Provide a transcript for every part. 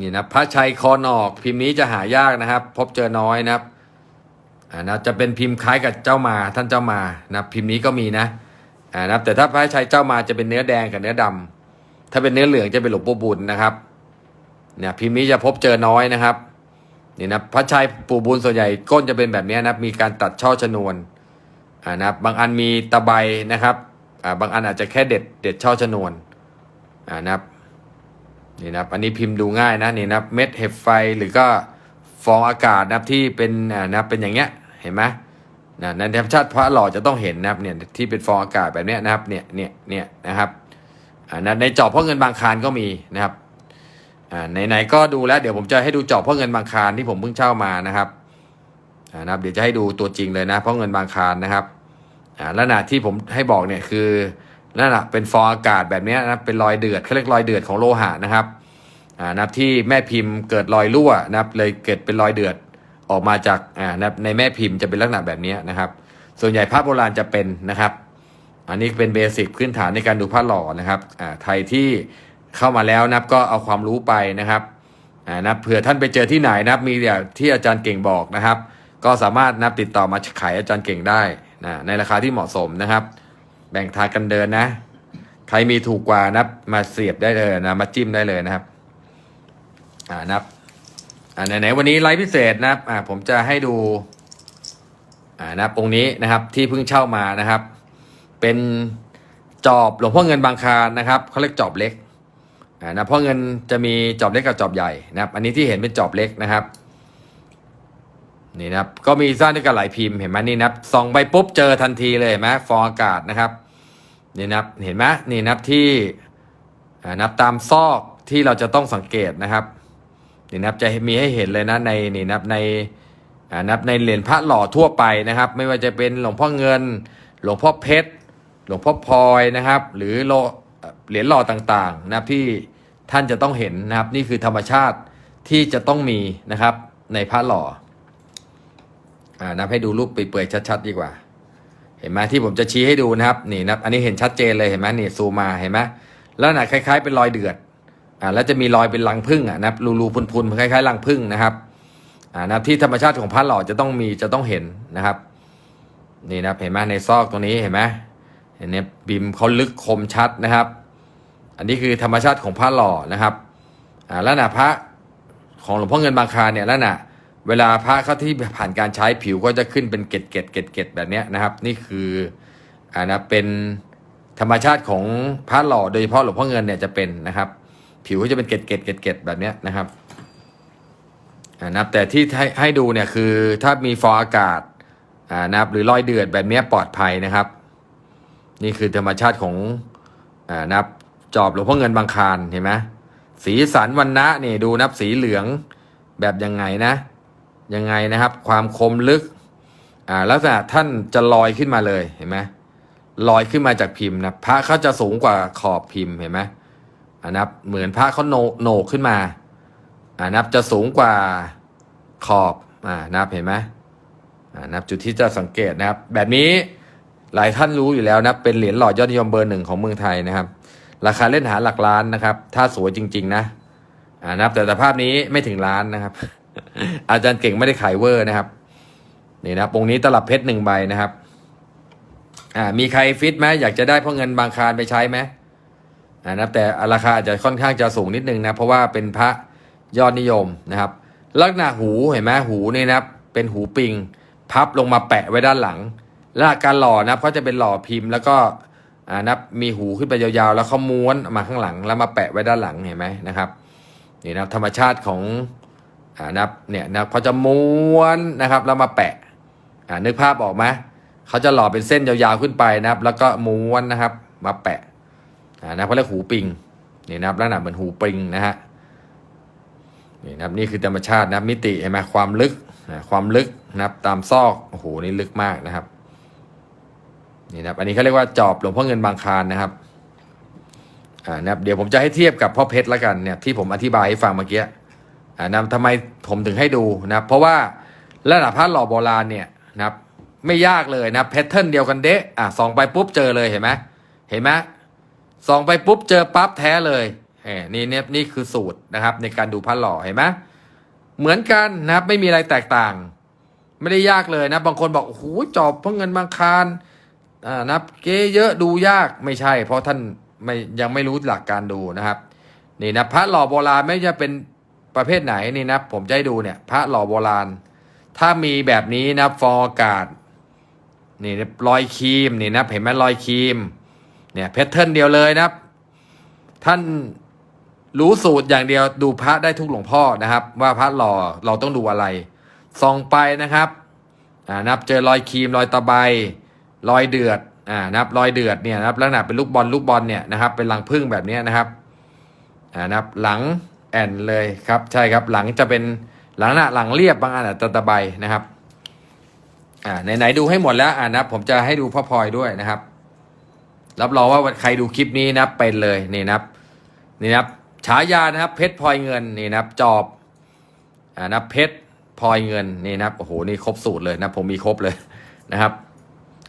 นี่นะพระชัยคอนอกพิมพ์นี้จะหายากนะครับ พบเจอน้อยนะครับอ่านะจะเป็นพิมพ์คล้ายกับเจ้ามาท่านเจ้ามานะพิมพ์นี้ก็มีนะอ่านะแต่ถ้าพระชัยเจ้ามาจะเป็นเนื้อแดงกับเนื้อดำถ้าเป็นเนื้อเหลืองจะเป็นหลวงปู่บุญนะครับเนี่ยพิมพ์นี้จะพบเจอน้อยนะครับนี่นะพระชัยปู่บุญส่วนใหญ่ก้นจะเป็นแบบนี้นะมีการตัดช่อชนวนอ่านะบบางอันมีตะไบนะครับอ่าบางอันอาจจะแค่เด็ดเด็ดช่อชนวนอ่านะครับ นี่นะครับอันนี้พิมพ์ดูง่ายนะนี่นะครับเม็ดเห็บไฟหรือก็ฟองอากาศนะครับที่เป็นอ่านะครับเป็นอย่างเงี้ยเห็นไหมนะในธรรมชาติพระหล่อจะต้องเห็นนะครับเนี่ยที่เป็นฟองอากาศแบบเนี้ยนะครับเนี่ยเนี่ยเนี่ยนะครับอ่านะในจอบพ่อเงินบางคารก็มีนะครับอ่าไหนๆก็ดูแล้วเดี๋ยวผมจะให้ดูจอบพ่อเงินบางคารที่ผมเพิ่งเช่ามานะครับอ่านะครับเดี๋ยวจะให้ดูตัวจริงเลยนะพ่อเงินบางคารนะครับอ่าลักษณะที่ผมให้บอกเนี่ยคือ นั่นแหะเป็นฟองอากาศแบบนี้นะเป็นรอยเดือดเขาเรียกรอยเดือดของโลหะนะครับอ่านะครับที่แม่พิมพ์เกิดรอยรั่วนะครับเลยเกิดเป็นรอยเดือดออกมาจากอ่านับในแม่พิมพ์จะเป็นลักษณะแบบนี้นะครับ ส่วนใหญ่พระโบราณจะเป็นนะครับ อันนี้เป็นเบสิกพื้นฐานในการดูพระหล่อนะครับอ่าไทยที่เข้ามาแล้วนับก็เอาความรู้ไปนะครับอ่านับเผื่อท่านไปเจอที่ไหนนับมีอย่างที่อาจารย์เก่งบอกนะครับ ก็สามารถนับติดต่อมาขายอาจารย์เก่งได้นะในราคาที่เหมาะสมนะครับ แบ่งทางกันเดินนะ ใครมีถูกกว่านับมาเสียบได้เลยนะ มาจิ้มได้เลยนะครับ อ่านับ อ่าไหนๆวันนี้ไลฟ์พิเศษนะครับ อ่าผมจะให้ดู อ่านับองค์นี้นะครับ ที่เพิ่งเช่ามานะครับ เป็นจอบหลวงพ่อเงินบางคารนะครับเขาเรียกจอบเล็กอ่านะพราะเงินจะมีจอบเล็กกับจอบใหญ่นะครับ อันนี้ที่เห็นเป็นจอบเล็กนะครับนี่นะครับก็มีสร้างด้วยกันหลายพิมพ์เห็นไหมนี่นะครับส่องไปปุ๊บเจอทันทีเลยเห็นไหมฟองอากาศนะครับ นี่นับเห็นไหมนี่นับที่นับตามซอกที่เราจะต้องสังเกตนะครับนี่นับจะมีให้เห็นเลยนะในนี่นับในนับในเหรียญพระหล่อทั่วไปนะครับ ไม่ว่าจะเป็นหลวงพ่อเงิน หลวงพ่อเพชร หลวงพ่อพลอยนะครับ หรือโลเหรียญหล่อต่างๆนะครับที่ท่านจะต้องเห็นนะครับ นี่คือธรรมชาติที่จะต้องมีนะครับในพระหล่ออนับให้ดูรูปเปื่อยๆชัด ๆ ดีกว่า เห็นไหมที่ผมจะชี้ให้ดูนะครับนี่นะอันนี้เห็นชัดเจนเลยเห็นไหมนี่ซูมาเห็นไหมแล้วน่ะคล้าย ๆ เป็นรอยเดือดอ่าแล้วจะมีรอยเป็นรังผึ้งอะนะรูๆพุนๆคล้ายๆรังผึ้งนะครับอ่านะที่ธรรมชาติของพระหล่อจะต้องมีจะต้องเห็นนะครับ นี่นะเห็นไหมในซอกตรงนี้เห็นไหมเห็นเนี่ยบิมเขาลึกคมชัดนะครับ อันนี้คือธรรมชาติของพระหล่อนะครับอ่าแล้วน่ะพระของหลวงพ่อเงินบางคาเนี่ยแล้วน่ะ เวลาพระเข้าที่ผ่านการใช้ผิวก็จะขึ้นเป็นเกล็ดเกล็ดเกล็ดเกล็ดแบบนี้นะครับ นี่คืออ่านะเป็นธรรมชาติของพระหล่อโดยเฉพาะหลวงพ่อเงินเนี่ยจะเป็นนะครับ ผิวก็จะเป็นเกล็ดเกล็ดเกล็ดเกล็ดแบบนี้นะครับอ่านะครับแต่ที่ให้ให้ดูเนี่ยคือถ้ามีฟองอากาศอ่านะครับหรือรอยเดือดแบบนี้ปลอดภัยนะครับ นี่คือธรรมชาติของอ่านะครับจอบหลวงพ่อเงินบางคารเห็นไหมสีสันวันนะนี่ดูนับสีเหลืองแบบยังไงนะ ยังไงนะครับ ความคมลึกอ่าลักษณะท่านจะลอยขึ้นมาเลยเห็นไหมลอยขึ้นมาจากพิมพ์นะพระเขาจะสูงกว่าขอบพิมพ์เห็นไหมอ่านับเหมือนพระเขาโหนโหนกขึ้นมาอ่านับจะสูงกว่าขอบอ่านับเห็นไหมอ่านับจุดที่จะสังเกตนะครับ แบบนี้หลายท่านรู้อยู่แล้วนะเป็นเหรียญหล่อยอดนิยมเบอร์หนึ่งของเมืองไทยนะครับ ราคาเล่นหาหลักล้านนะครับ ถ้าสวยจริง ๆ นะอ่านับแต่สภาพนี้ไม่ถึงล้านนะครับ อาจารย์เก่งไม่ได้ขายเวอร์นะครับ นี่นะครับองนี้ตลับเพชรหนึ่งใบนะครับ อ่า มีใครฟิตไหมอยากจะได้เพราะเงินบางคารไปใช้ไหมอ่านะครับแต่ราคาอาจจะค่อนข้างจะสูงนิดนึงนะ เพราะว่าเป็นพระยอดนิยมนะครับ ลักษณะหูเห็นไหมหูนี่นะครับ เป็นหูปิง พับลงมาแปะไว้ด้านหลัง และการหล่อนะเขาจะเป็นหล่อพิมพ์แล้วก็อ่านับมีหูขึ้นไปยาวๆ แล้วเขาม้วนมาข้างหลัง แล้วมาแปะไว้ด้านหลังเห็นไหมนะครับนี่นะธรรมชาติของ อ่านับเนี่ยนะเขาจะม้วนนะครับแล้วมาแปะอ่านึกภาพออกไหมเขาจะหล่อเป็นเส้นยาวๆขึ้นไปนะครับ แล้วก็ม้วนนะครับ มาแปะอ่านะเขาเรียกหูปิงนี่นะครับลักษณะเหมือนหูปิงนะฮะนี่นะครับนี่คือธรรมชาตินับมิติเห็นไหมความลึกอ่าความลึกนะครับตามซอกโอ้โหนี่ลึกมากนะครับนี่นะครับอันนี้เขาเรียกว่าจอบหลวงพ่อเงินบางคารนะครับอ่านะครับเดี๋ยวผมจะให้เทียบกับพ่อเพชรละกันเนี่ยที่ผมอธิบายให้ฟังเมื่อกี้ นะทำไมผมถึงให้ดูนะเพราะว่าระดับพระหล่อโบราณเนี่ยนะครับไม่ยากเลยนะแพทเทิร์นเดียวกันเดะอะส่องไปปุ๊บเจอเลยเห็นไหมเห็นไหมส่องไปปุ๊บเจอปั๊บแท้เลยเอ้นี่เนี่ยนี่คือสูตรนะครับ ในการดูพระหล่อเห็นไหมเหมือนกันนะครับ ไม่มีอะไรแตกต่าง ไม่ได้ยากเลยนะ บางคนบอกโอ้โหจอบเพราะเงินบางคารอ่านับเกเยอะดูยากไม่ใช่ เพราะท่านไม่ยังไม่รู้หลักการดูนะครับ นี่นะพระหล่อโบราณไม่จะเป็น ประเภทไหนนี่นะผมจะให้ดูเนี่ย พระหล่อโบราณ ถ้ามีแบบนี้นะฟออากาศนี่นะรอยครีมนี่นะเห็นไหมรอยครีม เนี่ยแพทเทิร์นเดียวเลยนะครับท่านรู้สูตรอย่างเดียวดูพระได้ทุกหลวงพ่อนะครับ ว่าพระหล่อเราต้องดูอะไรส่องไปนะครับอ่านับเจอรอยครีมรอยตะไบรอยเดือดอ่านับรอยเดือดเนี่ยนับลักษณะเป็นลูกบอลลูกบอลเนี่ยนะครับ เป็นรังพึ่งแบบนี้นะครับอ่านับหลัง แอนเลยครับ ใช่ครับหลังจะเป็นหลังหน้าหลังเรียบบางอันอาจจะตะไบนะครับอ่าไหนๆดูให้หมดแล้วอ่านับผมจะให้ดูพ่อพลอยด้วยนะครับ รับรองว่าใครดูคลิปนี้นะเป็นเลยนี่นะครับนี่นะครับฉายานะครับ เพชรพลอยเงินนี่นะครับ จอบอ่านะเพชรพลอยเงินนี่นะครับโอ้โหนี่ครบสูตรเลยนะ ผมมีครบเลยนะครับ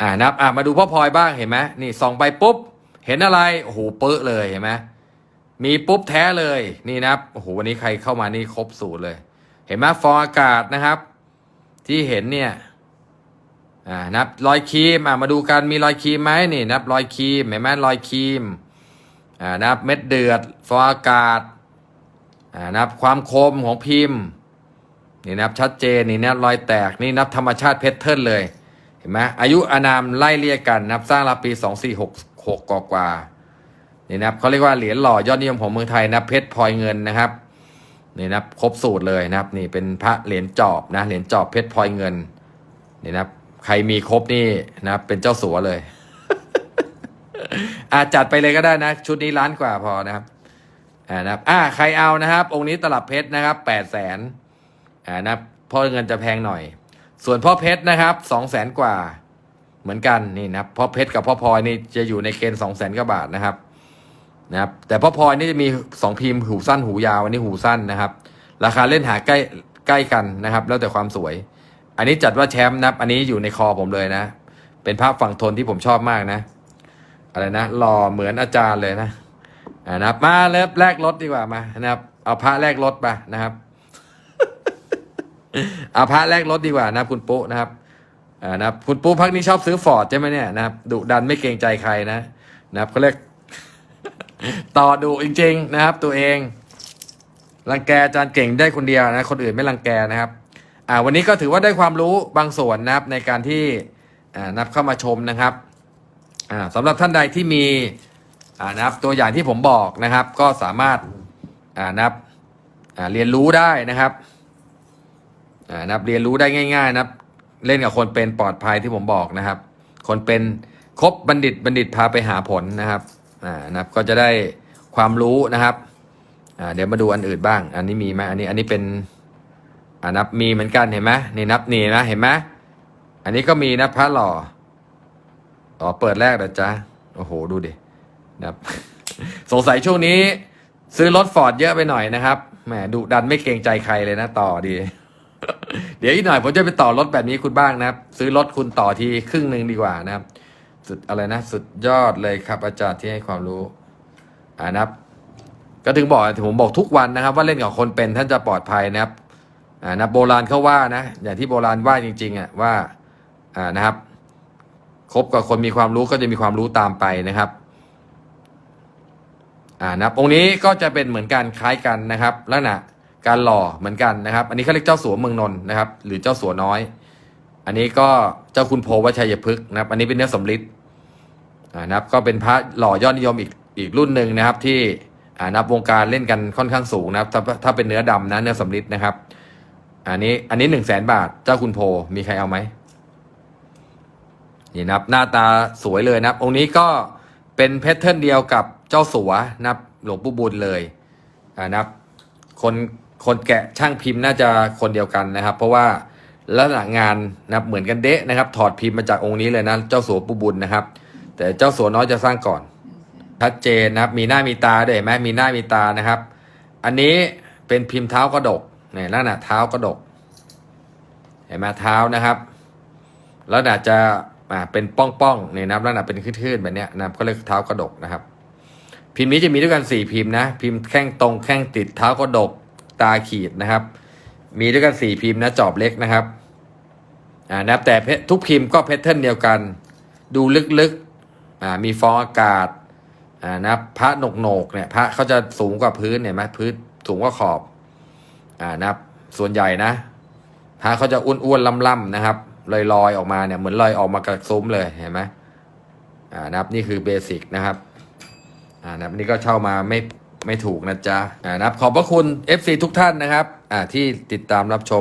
อ่านะครับอ่ามาดูพ่อพลอยบ้างเห็นไหมนี่ส่องไปปุ๊บ เห็นอะไรโอ้โหเป๊ะเลยเห็นไหม มีปุ๊บแท้เลยนี่นะครับโอ้โหวันนี้ใครเข้ามานี่ครบสูตรเลย เห็นไหมฟองอากาศนะครับ ที่เห็นเนี่ยอ่านับรอยครีมอ่ามาดูกันมีรอยครีมไหมนี่นับรอยครีมเห็นไหมรอยครีมอ่านับเม็ดเดือดฟองอากาศอ่านับความคมของพิมพ์นี่นับชัดเจนนี่นับรอยแตกนี่นับธรรมชาติเพชรเทิร์นเลยเห็นไหมอายุอานามไล่เรียกกันนับสร้างราปีสองสี่หกหกกว่า นี่นับเขาเรียกว่าเหรียญหล่อยอดนิยมของเมืองไทยนับเพชรพลอยเงินนะครับนี่นับครบสูตรเลยนะครับ นี่เป็นพระเหรียญจอบนะเหรียญจอบเพชรพลอยเงินนี่นะครับ ใครมีครบนี่นะครับเป็นเจ้าสัวเลย อาจัดไปเลยก็ได้นะ ชุดนี้ล้านกว่าพอนะครับอ่านะครับอ่าใครเอานะครับ องค์นี้ตลับเพชรนะครับแปดแสนอ่านะครับพ่อเงินจะแพงหน่อย ส่วนพ่อเพชรนะครับสองแสนกว่า เหมือนกันนี่นะครับพ่อเพชรกับพ่อพลอยนี่จะอยู่ในเกณฑ์สองแสนกว่าบาทนะครับ นะครับแต่พ่อพลอยนี่จะมีสองพิมพ์หูสั้นหูยาวอันนี้หูสั้นนะครับ ราคาเล่นหาใกล้ใกล้กันนะครับ แล้วแต่ความสวย อันนี้จัดว่าแชมป์นะครับ อันนี้อยู่ในคอผมเลยนะ เป็นภาพฝั่งทนที่ผมชอบมากนะ อะไรนะหล่อเหมือนอาจารย์เลยนะนะครับมาเริ่มแลกรถดีกว่ามานะครับ เอาพระแลกรถไปนะครับเอาพระแลกรถดีกว่านะคุณปุ๊นะครับอ่านะครับคุณปุ๊พักนี้ชอบซื้อฟอร์ดใช่ไหมเนี่ยนะครับดุดันไม่เกรงใจใครนะ นะครับเขาเรียก ต่อดุจริง ๆ นะครับ ตัวเองรังแกอาจารย์เก่งได้คนเดียวนะคนอื่นไม่รังแกนะครับอ่าวันนี้ก็ถือว่าได้ความรู้บางส่วนนะครับในการที่อ่านับเข้ามาชมนะครับอ่าสำหรับท่านใดที่มีอ่านะครับตัวอย่างที่ผมบอกนะครับ ก็สามารถอ่านับอ่าเรียนรู้ได้นะครับอ่านับเรียนรู้ได้ง่าย ๆ นะครับ เล่นกับคนเป็นปลอดภัยที่ผมบอกนะครับ คนเป็นครบบัณฑิตบัณฑิตพาไปหาผลนะครับ อ่านะครับก็จะได้ความรู้นะครับอ่าเดี๋ยวมาดูอันอื่นบ้าง อันนี้มีไหมอันนี้อันนี้เป็นอ่านับมีเหมือนกันเห็นไหมนี่นับนี่นะเห็นไหมอันนี้ก็มีนะพระหล่ออ๋อเปิดแรกนะจ๊ะโอ้โหดูดินะครับสงสัยช่วงนี้ ซื้อรถฟอร์ดเยอะไปหน่อยนะครับแหมดุดันไม่เกรงใจใครเลยนะต่อดีเดี๋ยวอีกหน่อยผมจะไปต่อรถแบบนี้คุณบ้างนะครับ ซื้อรถคุณต่อทีครึ่งหนึ่งดีกว่านะครับ สุดอะไรนะ สุดยอดเลยครับ อาจารย์ที่ให้ความรู้อ่านะครับ ก็ถึงบอกผมบอกทุกวันนะครับ ว่าเล่นกับคนเป็นท่านจะปลอดภัยนะครับอ่านะโบราณเขาว่านะ อย่างที่โบราณว่าจริง ๆอะว่าอ่านะครับคบกับคนมีความรู้ก็จะมีความรู้ตามไปนะครับอ่านะครับองค์นี้ก็จะเป็นเหมือนกันคล้ายกันนะครับลักษณะการหล่อเหมือนกันนะครับ อันนี้เขาเรียกเจ้าสัวเมืองนนท์นะครับ หรือเจ้าสัวน้อย อันนี้ก็เจ้าคุณโพวชัยพฤกษ์นะครับ อันนี้เป็นเนื้อสำริด นะครับก็เป็นพระหล่อยอดนิยมอีกอีกรุ่นหนึ่งนะครับ ที่นับวงการเล่นกันค่อนข้างสูงนะครับ ถ้าถ้าเป็นเนื้อดำนะเนื้อสำริดนะครับ อันนี้อันนี้หนึ่งแสนบาทเจ้าคุณโพมีใครเอาไหมนี่นะครับ หน้าตาสวยเลยนะครับ องค์นี้ก็เป็นแพทเทิร์นเดียวกับเจ้าสัวนะครับ หลวงปู่บุญเลยอ่านะครับ คนคนแกะช่างพิมพ์น่าจะคนเดียวกันนะครับ เพราะว่าลักษณะงานนะครับเหมือนกันเดะนะครับ ถอดพิมพ์มาจากองค์นี้เลยนะ เจ้าสัวปู่บุญนะครับ แต่เจ้าสัวน้อยจะสร้างก่อนชัดเจนนะครับ มีหน้ามีตาด้วยเห็นไหมมีหน้ามีตานะครับ อันนี้เป็นพิมพ์เท้ากระดกเนี่ยลักษณะเท้ากระดก เห็นไหมเท้านะครับแล้วอาจจะอ่าเป็นป้องๆเนี่ยนะครับแล้วอาจเป็นคลื่นๆแบบเนี้ยนะครับก็เรียกเท้ากระดกนะครับ พิมพ์นี้จะมีด้วยกันสี่พิมพ์นะ พิมพ์แข้งตรงแข้งติดเท้ากระดกตาขีดนะครับ มีด้วยกันสี่พิมพ์นะจอบเล็กนะครับอ่านะครับแต่เพทุกพิมพ์ก็แพทเทิร์นเดียวกัน ดูลึกๆ อ่ามีฟองอากาศอ่านะครับพระหนกโหนกเนี่ยพระเขาจะสูงกว่าพื้นเห็นไหมพื้นสูงกว่าขอบอ่านะครับส่วนใหญ่นะพระเขาจะอ้วนๆล่ำๆนะครับลอยๆออกมาเนี่ยเหมือนลอยออกมาจากซุ้มเลยเห็นไหมอ่านะครับนี่คือเบสิกนะครับอ่านะครับนี่ก็เช่ามาไม่ไม่ถูกนะจ๊ะอ่านะครับขอบพระคุณ FC ทุกท่านนะครับอ่าที่ติดตามรับชม